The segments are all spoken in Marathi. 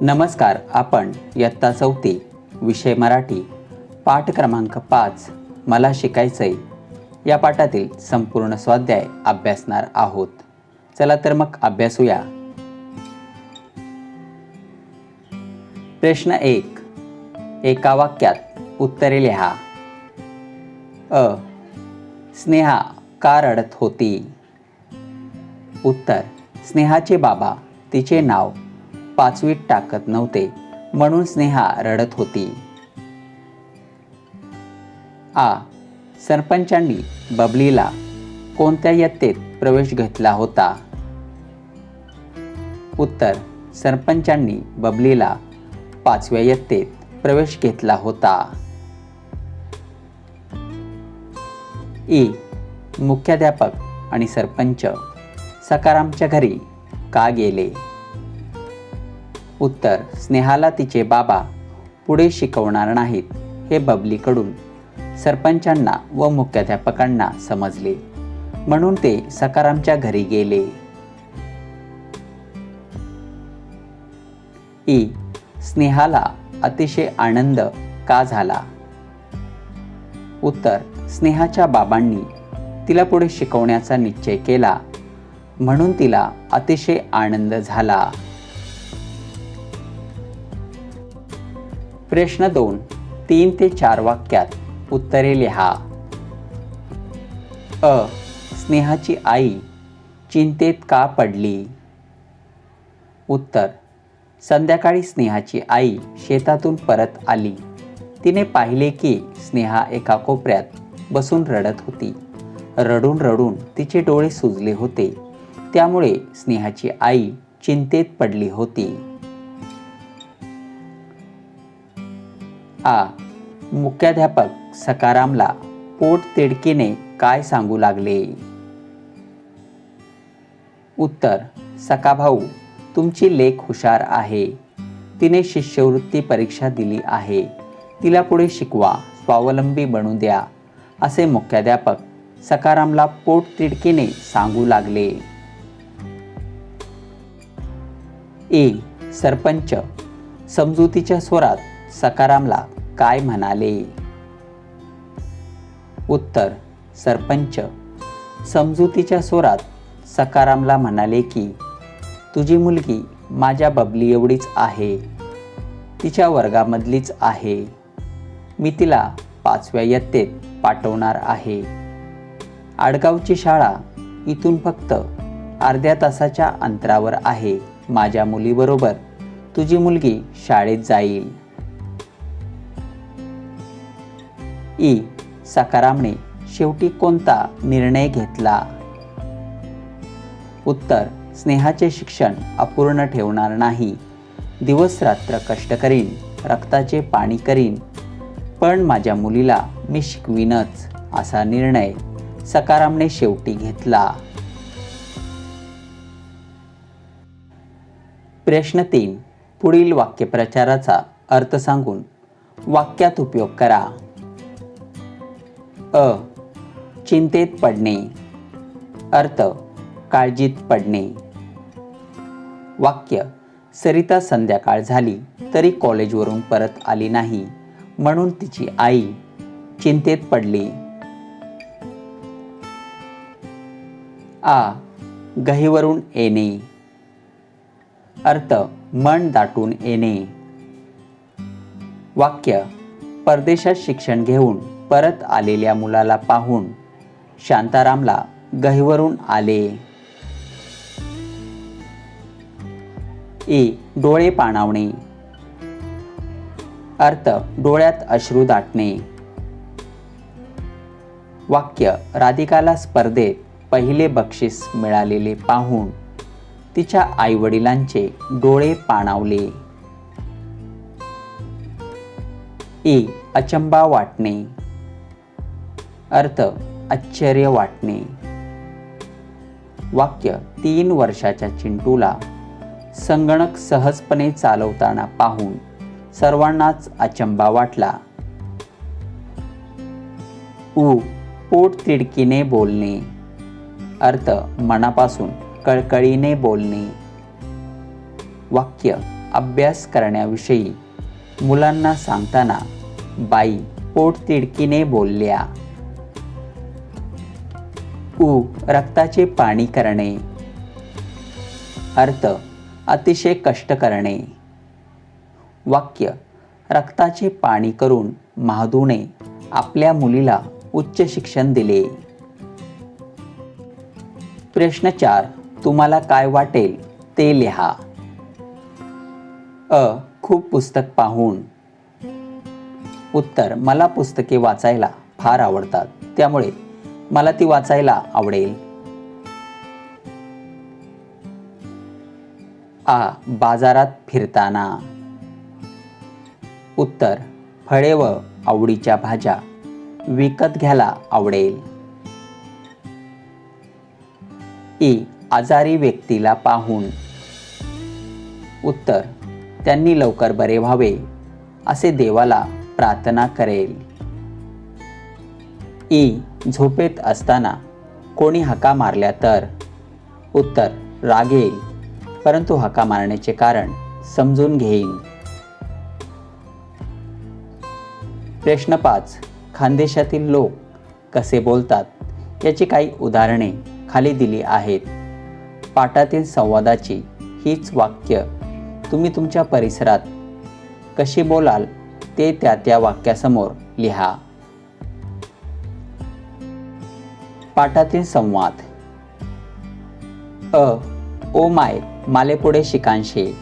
नमस्कार आपण इयत्ता चौथी विषय मराठी पाठ क्रमांक पाच मला शिकायचंय. या पाठातील संपूर्ण स्वाध्याय अभ्यासणार आहोत. चला तर मग अभ्यासूया. प्रश्न एक एका वाक्यात उत्तरे लिहा. अ स्नेहा का रडत होती? उत्तर स्नेहाचे बाबा तिचे नाव पाचवीत टाकत नव्हते. म्हणून स्नेहा रडत होती. आ सरपंचांनी बबलीला कोणत्या इयत्तेत प्रवेश घेतला होता? उत्तर सरपंचांनी बबलीला पाचव्या यत्तेत प्रवेश घेतला होता. ई मुख्याध्यापक आणि सरपंच सकारामच्या घरी का गेले? उत्तर स्नेहाला तिचे बाबा पुढे शिकवणार नाहीत हे बबलीकडून सरपंचांना व मुख्याध्यापकांना समजले. म्हणून ते सकारामच्या घरी गेले. ई. स्नेहाला अतिशय आनंद का झाला? उत्तर स्नेहाच्या बाबांनी तिला पुढे शिकवण्याचा निश्चय केला म्हणून तिला अतिशय आनंद झाला. प्रश्न दोन तीन ते चार वाक्यात उत्तरे लिहा. अ स्नेहाची आई चिंतेत का पडली? उत्तर संध्याकाळी स्नेहाची आई शेतातून परत आली. तिने पाहिले की स्नेहा एका कोपऱ्यात बसून रडत होती. रडून रडून तिचे डोळे सुजले होते. त्यामुळे स्नेहाची आई चिंतेत पडली होती. आ. मुख्याध्यापक सकारामला पोट तिडकीने काय सांगू लागले? उत्तर सकाभाऊ तुमची लेख हुशार आहे. तिने शिष्यवृत्ती परीक्षा दिली आहे. तिला पुढे शिकवा स्वावलंबी बनू द्या असे मुख्याध्यापक सकारामला पोट तिडकीने सांगू लागले. ए. सरपंच समजुतीच्या स्वरात सकारामला काय म्हणाले? उत्तर सरपंच समजुतीच्या स्वरात सकारामला म्हणाले की तुझी मुलगी माझ्या बबली एवढीच आहे. तिच्या वर्गामधलीच आहे. मी तिला पाचव्या इयत्तेत पाठवणार आहे. आडगावची शाळा इथून फक्त अर्ध्या तासाच्या अंतरावर आहे. माझ्या मुलीबरोबर तुझी मुलगी शाळेत जाईल. ई. सकारामने शेवटी कोणता निर्णय घेतला? उत्तर स्नेहाचे शिक्षण अपूर्ण ठेवणार नाही. दिवस रात्र कष्ट करीन रक्ताचे पाणी करीन पण माझ्या मुलीला मी शिकवीनच असा निर्णय सकारामने शेवटी घेतला. प्रश्न तीन. पुढील वाक्यप्रचाराचा अर्थ सांगून वाक्यात उपयोग करा. अ. चिंतेत पडणे. अर्थ काळजीत पडणे. वाक्य सरिता संध्याकाळ झाली तरी कॉलेजवरून परत आली नाही म्हणून तिची आई चिंतेत पडली. आ. गहीवरून येणे. अर्थ मन दाटून येणे. वाक्य परदेशात शिक्षण घेऊन परत आलेल्या मुलाला पाहून शांतारामला गहिवरून आले. ए डोळे पाणावणे. अर्थ डोळ्यात अश्रू दाटणे. वाक्य राधिकाला स्पर्धेत पहिले बक्षीस मिळालेले पाहून तिच्या आईवडिलांचे डोळे पाणावले. ए अचंबा वाटणे. अर्थ आश्चर्य वाटणे. वाक्य तीन वर्षाच्या चिंटूला संगणक सहजपणे चालवताना पाहून सर्वांनाच अचंबा वाटला. उ पोट तिडकीने बोलणे. अर्थ मनापासून कळकळीने बोलणे. वाक्य अभ्यास करण्याविषयी मुलांना सांगताना बाई पोटतिडकीने बोलल्या. उ रक्ताचे पाणी करणे. अर्थ अतिशय कष्ट करणे. वाक्य रक्ताचे पाणी करून महादूने आपल्या मुलीला उच्च शिक्षण दिले. प्रश्न चार तुम्हाला काय वाटेल ते लिहा. अ खूप पुस्तक पाहून. उत्तर मला पुस्तके वाचायला फार आवडतात त्यामुळे मला ती वाचायला आवडेल. आ बाजारात फिरताना. उत्तर फळे व आवडीच्या भाज्या विकत घ्यायला आवडेल. ई आजारी व्यक्तीला पाहून. उत्तर त्यांनी लवकर बरे व्हावे असे देवाला प्रार्थना करेल. ई झोपेत असताना कोणी हका मारल्या तर? उत्तर राग येईल. परंतु हका मारण्याचे कारण समजून घेईन. प्रश्न पाच. खानदेशातील लोक कसे बोलतात? याची काही उदाहरणे खाली दिली आहेत. पाठातील संवादाची हीच वाक्य. तुम्ही तुमच्या परिसरात कशी बोलाल ते त्या त्या वाक्यासमोर लिहा. पाठातील संवाद. अ ओ माय माले पुढे शिकांशे.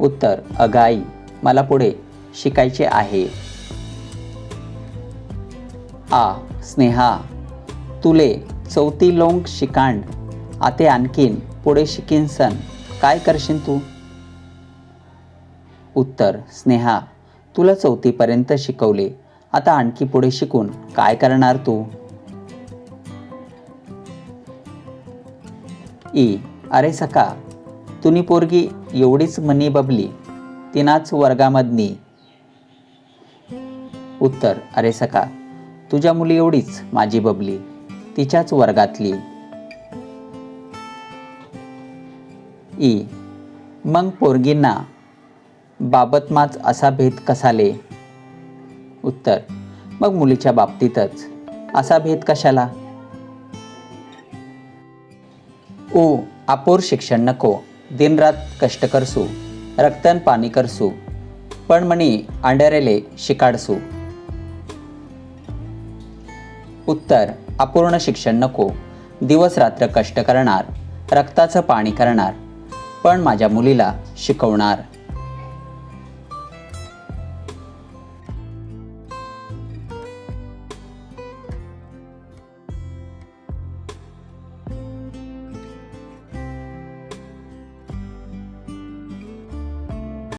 उत्तर अगाई मला पुढे शिकायचे आहे. आ स्नेहा तुले चौथी लोंग शिकांड आते आणखीन पुढे शिकीन सन. काय करशील तू? उत्तर स्नेहा तुला चौथीपर्यंत शिकवले. आता आणखी पुढे शिकून काय करणार तू? ई. अरे सका तुनी पोरगी एवढीच मनी बबली तिनाच वर्गामधनी. उत्तर अरे सका तुझ्या मुली एवढीच माझी बबली तिच्याच वर्गातली. ई. मग पोरगींना बाबतमाच असा भेद कसाले? उत्तर मग मुलीच्या बाबतीतच. असा भेद कशाला? ऊ अपूर शिक्षण नको दिनरात कष्ट करसू रक्तन पाणी करसू पण म्हणी अंडरेले शिकाडसू उत्तर अपूर्ण शिक्षण नको दिवस रात्र कष्ट करणार रक्ताचं पाणी करणार पण माझ्या मुलीला शिकवणार.